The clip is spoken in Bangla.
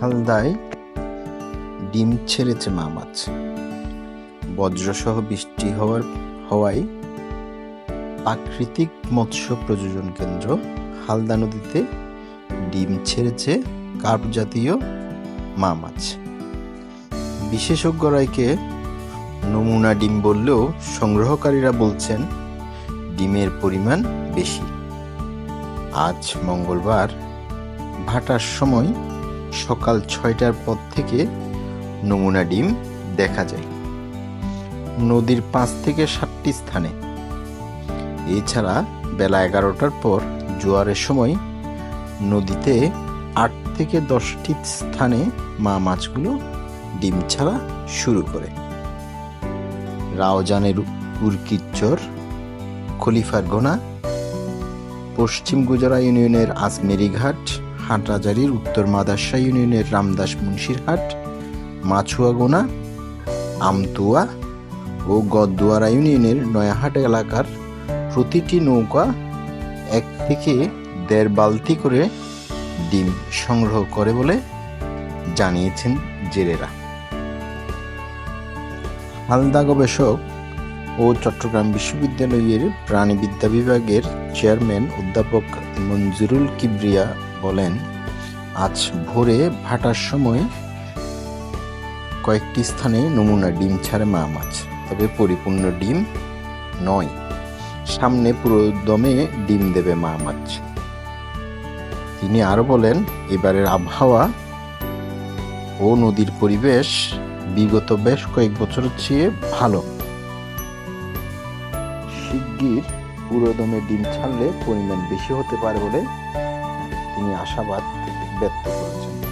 হালদায় ডিম ছেড়েছে মা মাছ। বজ্রসহ বৃষ্টি হওয়ার, হওয়ায় প্রাকৃতিক মৎস্য প্রযোজন কেন্দ্র হালদা নদীতে ডিম ছেড়েছে কার্প জাতীয় মা মাছ। বিশেষজ্ঞরা একে নমুনা ডিম বললেও সংগ্রহকারীরা বলছেন, ডিমের পরিমাণ বেশি। আজ মঙ্গলবার ভাটার সময় সকাল ছয়টার পর থেকে নমুনা ডিম দেখা যায়। নদীর পাঁচ থেকে সাতটি স্থানে। এছাড়া বেলা এগারোটার পর জোয়ারের সময় নদীতে আট থেকে দশটি স্থানে মা মাছগুলো ডিম ছাড়া শুরু করে। রাওজানের উর্কিচ্চর খলিফার গোনা পশ্চিম গুজরা ইউনিয়নের আজমেরিঘাট হাটরাজারির উত্তর মাদাসা ইউনিয়নের রামদাস মুন্সিরহাট মাছুয়াগোনা আমতুয়া ও গদুয়ারা ইউনিয়নের নয়াহাট এলাকার প্রতিটি নৌকা এক থেকে দেড় বালতি করে ডিম সংগ্রহ করে বলে জানিয়েছেন জেলেরা। হালদা গবেষক ও চট্টগ্রাম বিশ্ববিদ্যালয়ের প্রাণীবিদ্যা বিভাগের চেয়ারম্যান অধ্যাপক মঞ্জুরুল কিবরিয়া বলেন, আজ ভোরে ভাটার সময় কয়েকটি স্থানে নমুনা ডিম ছাড়ে মা মাছ, তবে পরিপূর্ণ ডিম নয়। সামনে পুরো দমে ডিম দেবে মা মাছ। তিনি আরও বলেন, এবারের আবহাওয়া ও নদীর পরিবেশ বিগত বেশ কয়েক বছরের চেয়ে ভালো। শিগগির পুরোদমে ডিম ছাড়লে পরিমাণ বেশি হতে পারে বলে তিনি আশাবাদ ব্যক্ত করেছেন।